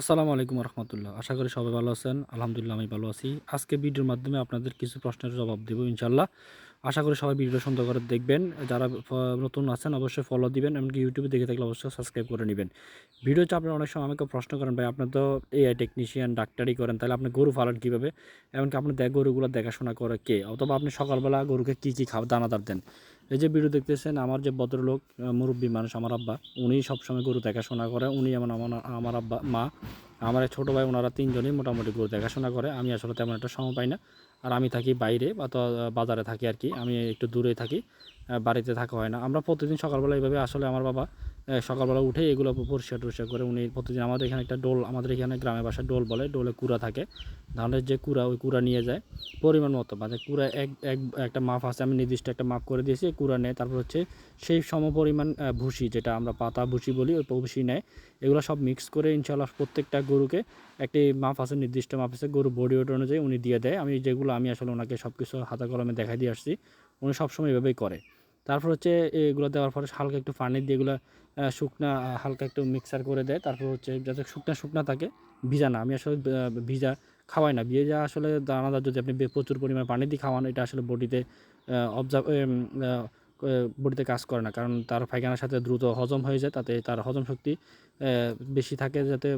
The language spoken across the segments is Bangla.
আসসালামু আলাইকুম রহমতুল্লাহ আশা করি সবাই ভালো আছেন। আলহামদুলিল্লাহ, আমি ভালো আছি। আজকে ভিডিওর মাধ্যমে আপনাদের কিছু প্রশ্নের জবাব দেবো ইনশাল্লাহ আশা করি সবাই ভিডিও সুন্দর করে দেখবেন। যারা নতুন আছেন অবশ্যই ফলো দিবেন এমনকি ইউটিউবে দেখে থাকলে অবশ্যই সাবস্ক্রাইব করে নেবেন। ভিডিও আপনারা অনেক সময় আমাকে প্রশ্ন করেন, ভাই আপনার তো এআই টেকনিশিয়ান ডাক্তারি করেন, তাহলে আপনি গরু পালন কীভাবে? এমনকি আপনি দেখ গরুগুলো দেখাশোনা করে কে? অথবা আপনি সকালবেলা গরুকে কী কী খাবার, দানাদার দেন? এই যে ভিডিও দেখতেছেন, আমার যে ভদ্রলোক মুরব্বী মানুষ, আমার আব্বা, উনি সবসময় গরু দেখাশোনা করে। উনি এমন আমার আমার আব্বা, মা, আমার ছোটো ভাই, ওনারা তিনজনই মোটামুটি গরু দেখাশোনা করে। আমি আসলে তেমন একটা সময় পাই না। আর আমি থাকি বাইরে বা তো বাজারে থাকি আর কি। আমি একটু দূরে থাকি। বাড়িতে থাকা হয় না। আমরা প্রতিদিন সকালবেলা এইভাবে আসলে আমার বাবা সকালবেলা উঠে এগুলো পরিষ্কার টরিষ্কার করে উনি প্রতিদিন আমাদের এখানে একটা ডোল, আমাদের এখানে গ্রামের বাসায় ডোল বলে, ডোলে কুড়া থাকে। ধানের যে কুড়া, ওই কুড়া নিয়ে যায় পরিমাণ মতো। মানে কুড়া এক এক, একটা মাপ আছে, আমি নির্দিষ্ট একটা মাপ করে দিয়েছি কুড়া নেয়। তারপর হচ্ছে সেই সম পরিমাণ ভুসি, যেটা আমরা পাতা ভুসি বলি, ওই ভুসি নেয়। এগুলো সব মিক্স করে ইনশাল্লাহ প্রত্যেকটা গরুকে একটি মাপ আছে, নির্দিষ্ট মাপ আছে গরু বডি ওয়েট অনুযায়ী উনি দিয়ে দেয়। আমি যেগুলো, আমি আসলে ওনাকে সব কিছু হাতা কলমে দেখাই দিয়ে আসছি, উনি সবসময় এভাবেই করে। তারপর হচ্ছে এগুলো দেওয়ার পরে হালকা একটু পানি দিয়ে এগুলো শুকনা হালকা একটু মিক্সার করে দেয়। তারপর হচ্ছে যাতে শুকনা শুকনা থাকে, ভিজা না। আমি আসলে ভিজা খাওয়াই না। ভিজা আসলে দানাদার যদি আপনি প্রচুর পরিমাণ পানি দিয়ে খাওয়ান, এটা আসলে বডিতে অবজার্ভ বডিতে কাজ করে না। কারণ তার পায়খানার সাথে দ্রুত হজম হয়ে যায়, তাতে তার হজম শক্তি বেশি থাকে যাতে,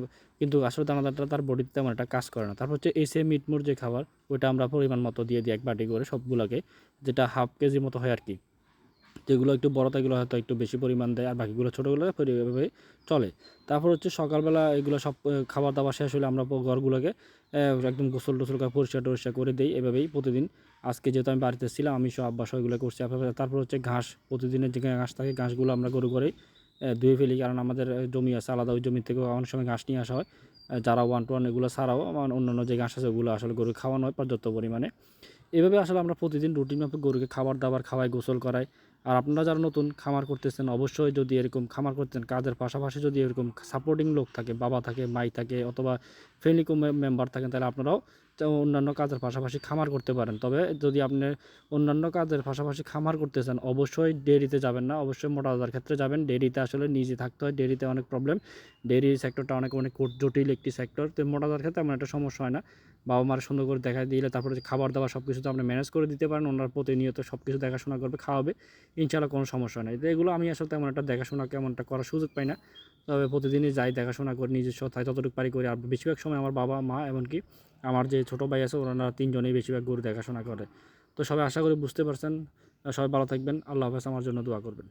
কিন্তু আসলে দানাদারটা তার বডিতে তেমন একটা কাজ করে না। তারপর হচ্ছে এসে মিটমোর যে খাবার, ওইটা আমরা পরিমাণ মতো দিয়ে দিই এক বাটি করে সবগুলোকে, যেটা হাফ কেজির মতো হয় আর কি। যেগুলো একটু বড় এগুলো হয়তো একটু বেশি পরিমাণ দেয়, আর বাকিগুলো ছোটোগুলো এভাবে চলে। তারপর হচ্ছে সকালবেলা এগুলো সব খাবার দাবার শেষ হলে আমরা ঘরগুলোকে একদম গোসল টোসল করে, পরিষ্কার টরিষ্কার করে দিই, এভাবেই প্রতিদিন। আজকে যেহেতু আমি বাড়িতে ছিলাম, আমি সব আব্বাস এগুলো করছি তারপর হচ্ছে ঘাস প্রতিদিনের যে ঘাস থাকে ঘাসগুলো আমরা গরু করেই ধুয়ে ফেলি। কারণ আমাদের জমি আছে, আলাদা ওই জমি থেকে অনেক সময় ঘাস নিয়ে আসা হয়। যারা ওয়ান টু ওয়ান এগুলো ছাড়াও আমার অন্যান্য যে ঘাস আছে, ওগুলো আসলে গরু খাওয়ানো হয় পর্যাপ্ত পরিমাণে। এভাবে আসলে আমরা প্রতিদিন রুটিন মাফিক গরুকে খাবার দাবার খাওয়াই, গোসল করাই। আর আপনারা যারা নতুন খামার করতেছেন, অবশ্যই যদি এরকম খামার করতেন, কাজের পাশাপাশি যদি এরকম সাপোর্টিং লোক থাকে, বাবা থাকে, মাই থাকে অথবা ফ্যামিলি মেম্বার থাকেন, তাহলে আপনারাও অন্যান্য কাজের পাশাপাশি খামার করতে পারেন। তবে যদি আপনি অন্যান্য কাজের পাশাপাশি খামার করতে চান অবশ্যই ডেয়ারিতে যাবেন না। অবশ্যই মোটা দাদার ক্ষেত্রে যাবেন। ডেয়ারিতে আসলে নিজে থাকতে হয় ডেরিতে অনেক প্রবলেম ডেরি সেক্টরটা অনেক অনেক জটিল একটি সেক্টর তো মোটা দাদার ক্ষেত্রে এমন একটা সমস্যা হয় না। বাবা মার সুন্দর করে দেখা দিলে, তারপরে খাবার দাবার সব কিছু তো আপনি ম্যানেজ করে দিতে পারেন। ওনার প্রতিনিয়ত সব কিছু দেখাশোনা করবে, খাওয়াবে। ইনশাল্লাহ কোনো সমস্যা নেই। তো এগুলো আমি আসলে তেমন একটা দেখাশোনা কেমন একটা করার সুযোগ পাই না। তবে প্রতিদিনই যাই দেখাশোনা করি, নিজস্ব তাই ততটুকু পারি করি। আর বেশিরভাগ সময় আমার বাবা মা এমনকি আমার যে ছোটো ভাই আছে, ওনারা তিনজনেই বেশিরভাগ গরু দেখাশোনা করে। তো সবাই আশা করি বুঝতে পারছেন। সবাই ভালো থাকবেন। আল্লাহ হাফেজ। আমার জন্য দোয়া করবেন।